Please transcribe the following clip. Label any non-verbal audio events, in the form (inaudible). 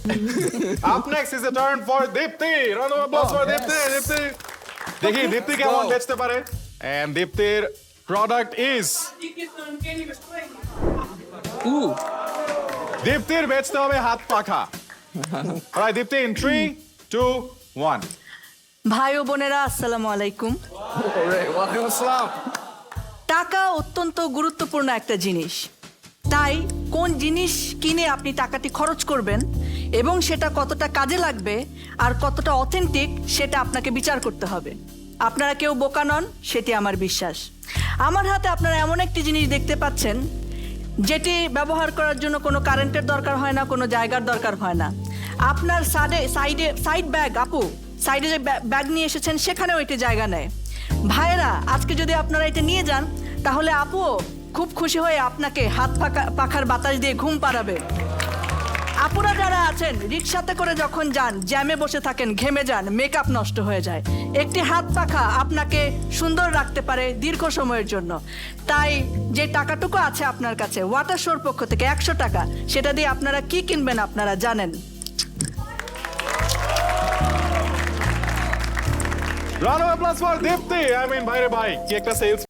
(laughs) Up next is a turn for Dipti. Round of applause for Dipti. Dipti. দেখি দীপ্তি কেমন বেচতে পারে and দীপ্তির প্রোডাক্ট ইজ দীপ্তির বেচতে হবে হাত পাখা অলরাইট দীপ্তি ইন 3 2 1 ভাই ও বোনেরা আসসালামু আলাইকুম। ওয়ালাইকুম আসসালাম। টাকা অত্যন্ত গুরুত্বপূর্ণ একটা জিনিস। তাই কোন জিনিস কিনে আপনি টাকাটি খরচ করবেন এবং সেটা কতটা কাজে লাগবে আর কতটা অথেন্টিক সেটা আপনাকে বিচার করতে হবে। আপনারা কেউ বোকা নন, সেটি আমার বিশ্বাস। আমার হাতে আপনারা এমন একটি জিনিস দেখতে পাচ্ছেন, যেটি ব্যবহার করার জন্য কোনো কারেন্টের দরকার হয় না, কোনো জায়গার দরকার হয় না। আপনার সাইডে সাইডে, সাইড ব্যাগ, আপু, সাইডে যে ব্যা- ব্যাগ নিয়ে এসেছেন, সেখানেও এটি জায়গা নেয়। ভাইয়েরা, আজকে যদি আপনারা এটা নিয়ে যান, তাহলে আপুও খুব খুশি হয়ে আপনাকে হাত পাকা পাখার বাতাস দিয়ে ঘুম পাড়াবে। আপুরা যারা আছেন, রিক্সাতে করে যখন যান, জ্যামে বসে থাকেন, ঘেমে যান মেকআপ নষ্ট হয়ে যায়। একটি হাত পাখা আপনাকে সুন্দর রাখতে পারে দীর্ঘ সময়ের জন্য। তাই যে টাকাটুকু আছে আপনার কাছে ওয়াটার শোর পক্ষ থেকে একশো টাকা, সেটা দিয়ে আপনারা কি কিনবেন আপনারা জানেন।